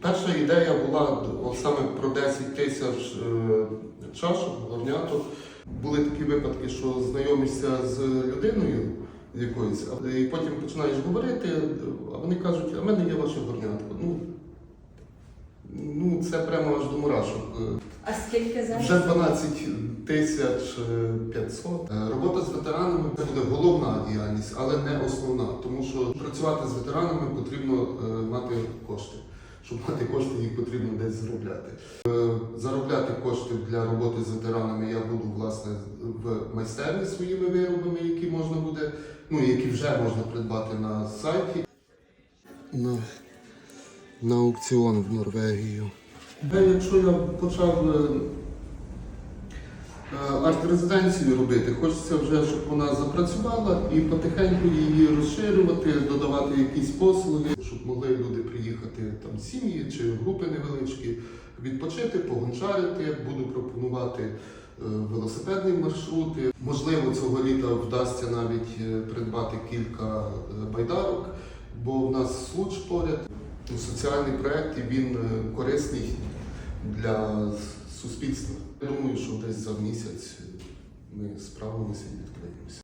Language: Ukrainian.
Перша ідея була от саме про 10 тисяч е, чашок, горняток. Були такі випадки, що знайомишся з людиною якоюсь, і потім починаєш говорити, а вони кажуть, а в мене є ваше горнятко. Ну, ну це прямо аж до мурашок. Е, А скільки зараз? Вже 12 тисяч е, 500. Е, Робота з ветеранами це буде головна діяльність, але не основна, тому що працювати з ветеранами потрібно мати кошти. Щоб мати кошти, їх потрібно десь заробляти. Е, Заробляти кошти для роботи з ветеранами я буду власне в майстерні своїми виробами, які можна буде, ну які вже можна придбати на сайті. На, на аукціон в Норвегію. Якщо я почав е, арт-резиденцію робити, хочеться вже, щоб вона запрацювала і потихеньку її розширювати, додавати якісь послуги, щоб могли люди приїхати там сім'ї чи групи невеличкі, відпочити, погончарити. Буду пропонувати е, велосипедні маршрути. Можливо, цього літа вдасться навіть е, придбати кілька е, байдарок, бо в нас случ поряд. Соціальний проект і він е, корисний для суспільства. Я думаю, що десь за місяць ми справимося і відклеїмося.